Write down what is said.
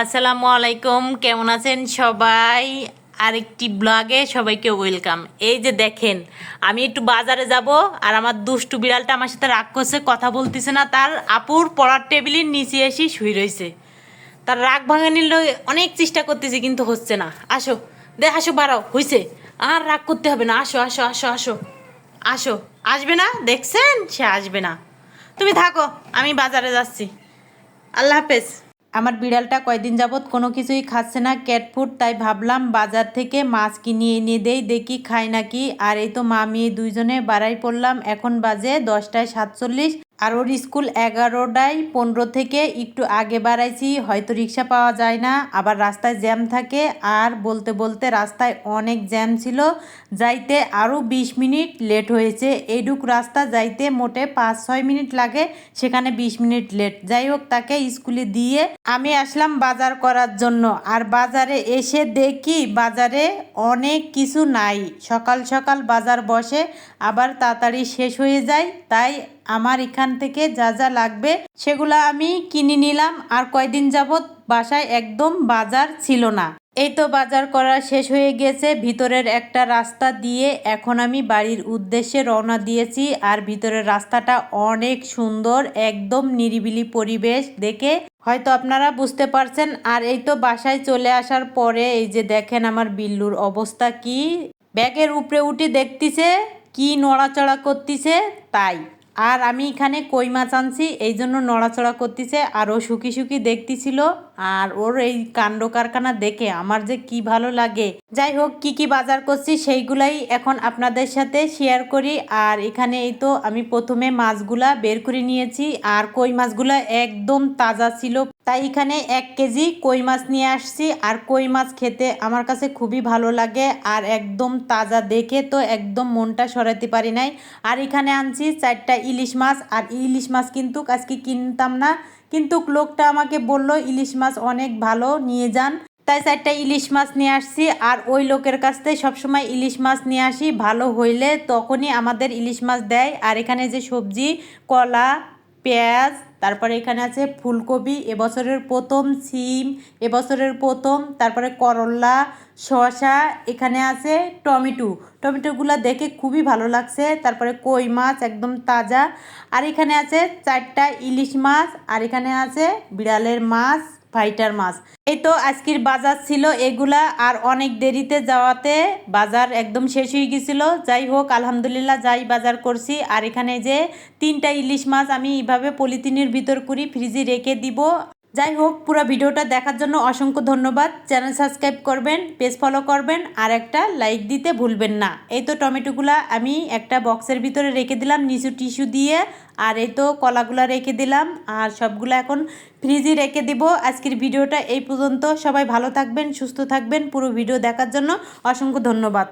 আসসালামু আলাইকুম, কেমন আছেন সবাই? আরেকটি ব্লগে সবাইকে ওয়েলকাম। এই যে দেখেন, আমি একটু বাজারে যাব আর আমার দুষ্টু বিড়ালটা আমার সাথে রাগ করছে, কথা বলতেছে না। তার আপুর পড়ার টেবিলের নিচে এসে শুয়ে রয়েছে। তার রাগ ভাঙানির লগে অনেক চেষ্টা করতেছি, কিন্তু হচ্ছে না। আসো, দে, আসো, বাড়াও, হইছে। আর রাগ করতে হবে না। আসো আসো আসো আসো আসো। আসবে না? দেখছেন? সে আসবে না। তুমি থাকো, আমি বাজারে যাচ্ছি। আল্লাহ হাফেজ। আমার বিড়ালটা কয়দিন যাবৎ কোনো কিছুই খাচ্ছে না ক্যাট ফুড তাই ভাবলাম বাজার থেকে মাছ কিনে এনে দেই, দেখি খায় নাকি। আর এই তো মা মেয়ে দুইজনে বাড়াই পড়লাম, এখন বাজে দশটায় সাতচল্লিশ। আর ওর স্কুল এগারোটায় পনেরো থেকে একটু আগে বাড়াইছি, হয়তো রিক্সা পাওয়া যায় না। আবার রাস্তায় জ্যাম থাকে আর বলতে বলতে রাস্তায় অনেক জ্যাম ছিল। যাইতে আরও বিশ মিনিট লেট হয়েছে। এইটুক রাস্তা যাইতে মোটে পাঁচ ছয় মিনিট লাগে, সেখানে বিশ মিনিট লেট। যাই হোক, তাকে স্কুলে দিয়ে আমি আসলাম বাজার করার জন্য। আর বাজারে এসে দেখি বাজারে অনেক কিছু নাই। সকাল সকাল বাজার বসে, আবার তাড়াতাড়ি শেষ হয়ে যায়, তাই আমার এখান থেকে যা যা লাগবে, সেগুলো আমি কিনে নিলাম আর কয়দিন যাবৎ বাসায় একদম বাজার ছিল না। এই তো বাজার করা শেষ হয়ে গেছে, ভিতরের একটা রাস্তা দিয়ে এখন আমি বাড়ির উদ্দেশ্যে রওনা দিয়েছি আর ভিতরের রাস্তাটা অনেক সুন্দর, একদম নিরিবিলি পরিবেশ দেখে হয়তো আপনারা বুঝতে পারছেন। আর এই তো বাসায় চলে আসার পরে এই যে দেখেন আমার বিল্লুর অবস্থা কি, ব্যাগের উপরে উঠে দেখতিছে, কি নড়াচড়া করতিছে, তাই। আর আমি এখানে কই মাছ আনছি এই জন্য নড়াচড়া করতেছে আরও শুকি শুকি দেখতেছিল। আর ওর এই কাণ্ড কারখানা দেখে আমার যে কি ভালো লাগে। যাই হোক, কি কি বাজার করছি সেইগুলাই এখন আপনাদের সাথে শেয়ার করি। আর এখানে এই তো আমি প্রথমে মাছগুলা বের করে নিয়েছি। আর কই মাছগুলা একদম তাজা ছিল। তাই এখানে এক কেজি কই মাছ নিয়ে আসছি। আর কই মাছ খেতে আমার কাছে খুবই ভালো লাগে। আর একদম তাজা দেখে তো একদম মনটা সরাতে পারি নাই। আর এখানে আনছি চারটা ইলিশ মাছ। আর ইলিশ মাছ কিন্তু আজকে কিনতাম না। কিন্তু লোকটা আমাকে বলল, ইলিশ মাছ অনেক ভালো, নিয়ে যান। তাই চারটা ইলিশ মাছ নিয়ে আসছি। আর ওই লোকের কাছ থেকে সবসময় ইলিশ মাছ নিয়ে আসি। ভালো হইলে তখনই আমাদের ইলিশ মাছ দেয়। আর এখানে যে সবজি, কলা, পেঁয়াজ, তারপরে এখানে আছে ফুলকপি, এবছরের প্রথম সিম, এবছরের প্রথম, তারপরে করল্লা শসা, এখানে আছে টমেটো। টমেটোগুলো দেখে খুবই ভালো লাগছে। তারপরে কই মাছ একদম তাজা। আর এখানে আছে চারটা ইলিশ মাছ। আর এখানে আছে বিড়ালের মাছ। ফাইটার মাছ। এই তো আজকের বাজার ছিল এগুলা আর অনেক দেরিতে যাওয়াতে বাজার একদম শেষ হয়ে গেছিল। যাই হোক, আলহামদুলিল্লাহ যাই বাজার করছি। আর এখানে যে তিনটা ইলিশ মাছ আমি এইভাবে পলিথিনের ভিতর করি ফ্রিজে রেখে দিব। যাই হোক পুরো ভিডিওটা দেখার জন্য অসংখ্য ধন্যবাদ। চ্যানেল সাবস্ক্রাইব করবেন, পেজ ফলো করবেন, আর একটা লাইক দিতে ভুলবেন না। এই তো টমেটোগুলা আমি একটা বক্সের ভিতরে রেখে দিলাম, নিচু টিস্যু দিয়ে, আর এই তো কলাগুলা রেখে দিলাম, আর সবগুলো এখন ফ্রিজে রেখে দিব। আজকের ভিডিওটা এই পর্যন্ত। সবাই ভালো থাকবেন, সুস্থ থাকবেন। পুরো ভিডিও দেখার জন্য অসংখ্য ধন্যবাদ।